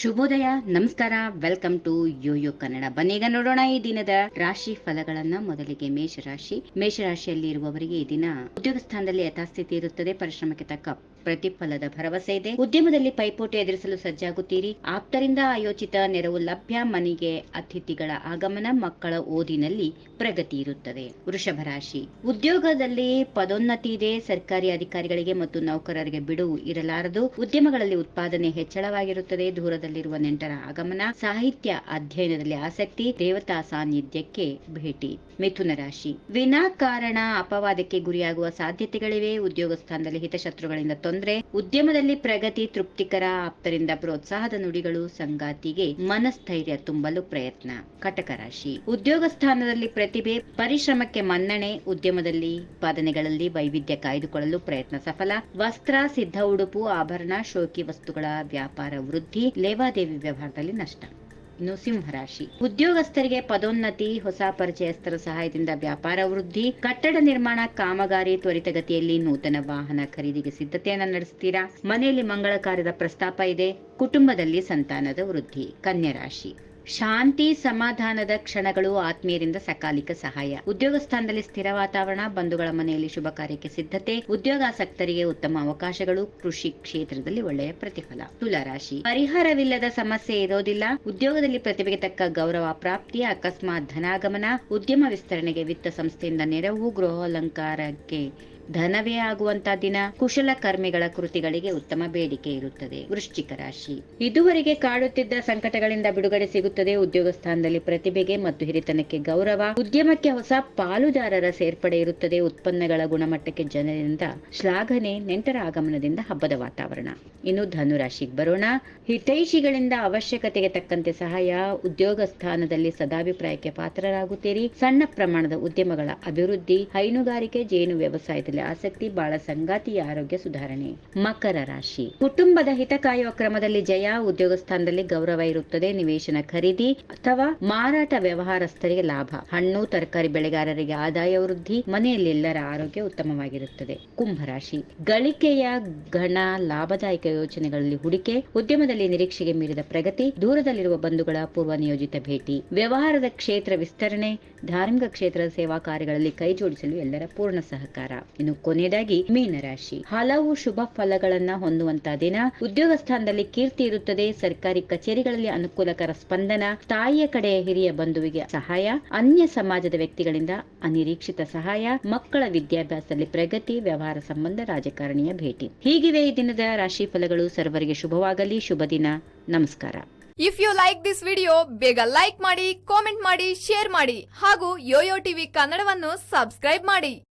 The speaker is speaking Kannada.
ಶುಭೋದಯ, ನಮಸ್ಕಾರ ವೆಲ್ಕಮ್ ಟು ಯೋಯೋ ಕನ್ನಡ ಬನ್ನೀಗ ನೋಡೋಣ ಈ ದಿನದ ರಾಶಿ ಫಲಗಳನ್ನ. ಮೊದಲಿಗೆ ಮೇಷರಾಶಿ. ಮೇಷರಾಶಿಯಲ್ಲಿ ಇರುವವರಿಗೆ ಈ ದಿನ ಉದ್ಯೋಗ ಸ್ಥಾನದಲ್ಲಿ ಯಥಾಸ್ಥಿತಿ ಇರುತ್ತದೆ. ಪರಿಶ್ರಮಕ್ಕೆ ತಕ್ಕ ಪ್ರತಿಫಲದ ಭರವಸೆ ಇದೆ. ಉದ್ಯಮದಲ್ಲಿ ಪೈಪೋಟಿ ಎದುರಿಸಲು ಸಜ್ಜಾಗುತ್ತೀರಿ. ಆಪ್ತರಿಂದ ಆಯೋಜಿತ ನೆರವು ಲಭ್ಯ ಮನೆಗೆ ಅತಿಥಿಗಳ ಆಗಮನ ಮಕ್ಕಳ ಓದಿನಲ್ಲಿ ಪ್ರಗತಿ ಇರುತ್ತದೆ. ವೃಷಭ ರಾಶಿ. ಉದ್ಯೋಗದಲ್ಲಿ ಪದೋನ್ನತಿ ಇದೆ. ಸರ್ಕಾರಿ ಅಧಿಕಾರಿಗಳಿಗೆ ಮತ್ತು ನೌಕರರಿಗೆ ಬಿಡುವು ಇರಲಾರದು. ಉದ್ಯಮಗಳಲ್ಲಿ ಉತ್ಪಾದನೆ ಹೆಚ್ಚಳವಾಗಿರುತ್ತದೆ. ದೂರದಲ್ಲಿರುವ ನೆಂಟರ ಆಗಮನ, ಸಾಹಿತ್ಯ ಅಧ್ಯಯನದಲ್ಲಿ ಆಸಕ್ತಿ, ದೇವತಾ ಸಾನ್ನಿಧ್ಯಕ್ಕೆ ಭೇಟಿ. ಮಿಥುನ ರಾಶಿ. ವಿನಾಕಾರಣ ಅಪವಾದಕ್ಕೆ ಗುರಿಯಾಗುವ ಸಾಧ್ಯತೆಗಳಿವೆ. ಉದ್ಯೋಗ ಸ್ಥಾನದಲ್ಲಿ ಹಿತಶತ್ರುಗಳಿಂದ ತೊಂದರೆ, ಉದ್ಯಮದಲ್ಲಿ ಪ್ರಗತಿ ತೃಪ್ತಿಕರ ಆಪ್ತರಿಂದ ಪ್ರೋತ್ಸಾಹದ ನುಡಿಗಳು ಸಂಗಾತಿಗೆ ಮನಸ್ಥೈರ್ಯ ತುಂಬಲು ಪ್ರಯತ್ನ. ಕಟಕ ರಾಶಿ. ಉದ್ಯೋಗ ಸ್ಥಾನದಲ್ಲಿ ಪ್ರತಿಭೆ, ಪರಿಶ್ರಮಕ್ಕೆ ಮನ್ನಣೆ, ಉದ್ಯಮದಲ್ಲಿ ಉತ್ಪಾದನೆಗಳಲ್ಲಿ ವೈವಿಧ್ಯ ಕಾಯ್ದುಕೊಳ್ಳಲು ಪ್ರಯತ್ನ ಸಫಲ. ವಸ್ತ್ರ, ಸಿದ್ಧ ಉಡುಪು, ಆಭರಣ, ಶೋಕಿ ವಸ್ತುಗಳ ವ್ಯಾಪಾರ ವೃದ್ಧಿ, ಲೇವಾದೇವಿ ವ್ಯವಹಾರದಲ್ಲಿ ನಷ್ಟ. ಇನ್ನು ಸಿಂಹರಾಶಿ ಉದ್ಯೋಗಸ್ಥರಿಗೆ ಪದೋನ್ನತಿ, ಹೊಸ ಪರಿಚಯಸ್ಥರ ಸಹಾಯದಿಂದ ವ್ಯಾಪಾರ ವೃದ್ಧಿ, ಕಟ್ಟಡ ನಿರ್ಮಾಣ, ಕಾಮಗಾರಿ ತ್ವರಿತಗತಿಯಲ್ಲಿ ನೂತನ ವಾಹನ ಖರೀದಿಗೆ ಸಿದ್ಧತೆಯನ್ನ ನಡೆಸ್ತೀರಾ? ಮನೆಯಲ್ಲಿ ಮಂಗಳ ಕಾರ್ಯದ ಪ್ರಸ್ತಾಪ ಇದೆ. ಕುಟುಂಬದಲ್ಲಿ ಸಂತಾನದ ವೃದ್ಧಿ. ಕನ್ಯಾ ರಾಶಿ. ಶಾಂತಿ ಸಮಾಧಾನದ ಕ್ಷಣಗಳು ಆತ್ಮೀಯರಿಂದ ಸಕಾಲಿಕ ಸಹಾಯ. ಉದ್ಯೋಗ ಸ್ಥಾನದಲ್ಲಿ ಸ್ಥಿರ ವಾತಾವರಣ, ಬಂಧುಗಳ ಮನೆಯಲ್ಲಿ ಶುಭ ಕಾರ್ಯಕ್ಕೆ ಸಿದ್ಧತೆ, ಉದ್ಯೋಗಾಸಕ್ತರಿಗೆ ಉತ್ತಮ ಅವಕಾಶಗಳು, ಕೃಷಿ ಕ್ಷೇತ್ರದಲ್ಲಿ ಒಳ್ಳೆಯ ಪ್ರತಿಫಲ. ತುಲಾರಾಶಿ. ಪರಿಹಾರವಿಲ್ಲದ ಸಮಸ್ಯೆ ಇರೋದಿಲ್ಲ. ಉದ್ಯೋಗದಲ್ಲಿ ಪ್ರತಿಭೆಗೆ ತಕ್ಕ ಗೌರವ ಪ್ರಾಪ್ತಿ, ಅಕಸ್ಮಾತ್ ಧನಾಗಮನ, ಉದ್ಯಮ ವಿಸ್ತರಣೆಗೆ ವಿತ್ತ ಸಂಸ್ಥೆಯಿಂದ ನೆರವು ಗೃಹಾಲಂಕಾರಕ್ಕೆ ಧನವೇ ಆಗುವಂತ ದಿನ ಕುಶಲಕರ್ಮಿಗಳ ಕೃತಿಗಳಿಗೆ ಉತ್ತಮ ಬೇಡಿಕೆ ಇರುತ್ತದೆ. ವೃಶ್ಚಿಕ ರಾಶಿ. ಇದುವರೆಗೆ ಕಾಡುತ್ತಿದ್ದ ಸಂಕಟಗಳಿಂದ ಬಿಡುಗಡೆ ಸಿಗುತ್ತದೆ. ಉದ್ಯೋಗ ಸ್ಥಾನದಲ್ಲಿ ಪ್ರತಿಭೆಗೆ ಮತ್ತು ಹಿರಿತನಕ್ಕೆ ಗೌರವ. ಉದ್ಯಮಕ್ಕೆ ಹೊಸ ಪಾಲುದಾರರ ಸೇರ್ಪಡೆ ಇರುತ್ತದೆ. ಉತ್ಪನ್ನಗಳ ಗುಣಮಟ್ಟಕ್ಕೆ ಜನರಿಂದ ಶ್ಲಾಘನೆ, ನೆಂಟರ ಆಗಮನದಿಂದ ಹಬ್ಬದ ವಾತಾವರಣ. ಇನ್ನು ಧನುರಾಶಿಗೆ ಬರೋಣ. ಹಿತೈಷಿಗಳಿಂದ ಅವಶ್ಯಕತೆಗೆ ತಕ್ಕಂತೆ ಸಹಾಯ. ಉದ್ಯೋಗ ಸ್ಥಾನದಲ್ಲಿ ಸದಾಭಿಪ್ರಾಯಕ್ಕೆ ಪಾತ್ರರಾಗುತ್ತೀರಿ. ಸಣ್ಣ ಪ್ರಮಾಣದ ಉದ್ಯಮಗಳ ಅಭಿವೃದ್ಧಿ. ಹೈನುಗಾರಿಕೆ, ಜೇನು ವ್ಯವಸಾಯದಲ್ಲಿ ಆಸಕ್ತಿ, ಬಾಳ ಸಂಗಾತಿಯ ಆರೋಗ್ಯ ಸುಧಾರಣೆ. ಮಕರ ರಾಶಿ. ಕುಟುಂಬದ ಹಿತ ಕ್ರಮದಲ್ಲಿ ಜಯ, ಉದ್ಯೋಗ ಸ್ಥಾನದಲ್ಲಿ ಗೌರವ ಇರುತ್ತದೆ. ನಿವೇಶನ ಖರೀದಿ ಅಥವಾ ಮಾರಾಟ ವ್ಯವಹಾರಸ್ಥರಿಗೆ ಲಾಭ. ಹಣ್ಣು, ತರಕಾರಿ ಬೆಳೆಗಾರರಿಗೆ ಆದಾಯ ವೃದ್ಧಿ. ಮನೆಯಲ್ಲಿ ಎಲ್ಲರ ಆರೋಗ್ಯ ಉತ್ತಮವಾಗಿರುತ್ತದೆ. ಕುಂಭರಾಶಿ ಗಳಿಕೆಯ ಘನ ಲಾಭದಾಯಕ ಯೋಜನೆಗಳಲ್ಲಿ ಹೂಡಿಕೆ, ಉದ್ಯಮದಲ್ಲಿ ನಿರೀಕ್ಷೆಗೆ ಮೀರಿದ ಪ್ರಗತಿ, ದೂರದಲ್ಲಿರುವ ಬಂಧುಗಳ ಪೂರ್ವ ನಿಯೋಜಿತ ಭೇಟಿ. ವ್ಯವಹಾರದ ಕ್ಷೇತ್ರ ವಿಸ್ತರಣೆ, ಧಾರ್ಮಿಕ ಕ್ಷೇತ್ರದ ಸೇವಾ ಕಾರ್ಯಗಳಲ್ಲಿ ಕೈಜೋಡಿಸಲು ಎಲ್ಲರ ಪೂರ್ಣ ಸಹಕಾರ. ಇನ್ನು ಕೊನೆಯದಾಗಿ ಮೀನರಾಶಿ ಹಲವು ಶುಭ ಫಲಗಳನ್ನ ಹೊಂದುವಂತ ದಿನ ಉದ್ಯೋಗ ಸ್ಥಾನದಲ್ಲಿ ಕೀರ್ತಿ ಇರುತ್ತದೆ. ಸರ್ಕಾರಿ ಕಚೇರಿಗಳಲ್ಲಿ ಅನುಕೂಲಕರ ಸ್ಪಂದನ, ತಾಯಿಯ ಕಡೆಯ ಹಿರಿಯ ಬಂಧುವಿಗೆ ಸಹಾಯ, ಅನ್ಯ ಸಮಾಜದ ವ್ಯಕ್ತಿಗಳಿಂದ ಅನಿರೀಕ್ಷಿತ ಸಹಾಯ, ಮಕ್ಕಳ ವಿದ್ಯಾಭ್ಯಾಸದಲ್ಲಿ ಪ್ರಗತಿ, ವ್ಯವಹಾರ ಸಂಬಂಧ, ರಾಜಕಾರಣಿಯ ಭೇಟಿ. ಹೀಗಿವೆ ಈ ದಿನದ ರಾಶಿ ಫಲಗಳು. ಸರ್ವರಿಗೆ ಶುಭವಾಗಲಿ. ಶುಭ ದಿನ. ನಮಸ್ಕಾರ. If you like this video ಬೇಗ ಲೈಕ್ ಮಾಡಿ ಕಾಮೆಂಟ್ ಮಾಡಿ ಶೇರ್ ಮಾಡಿ ಹಾಗೂ ಯೋಯೋ ಟಿವಿ ಕನ್ನಡವನ್ನು ಸಬ್ಸ್ಕ್ರೈಬ್ ಮಾಡಿ.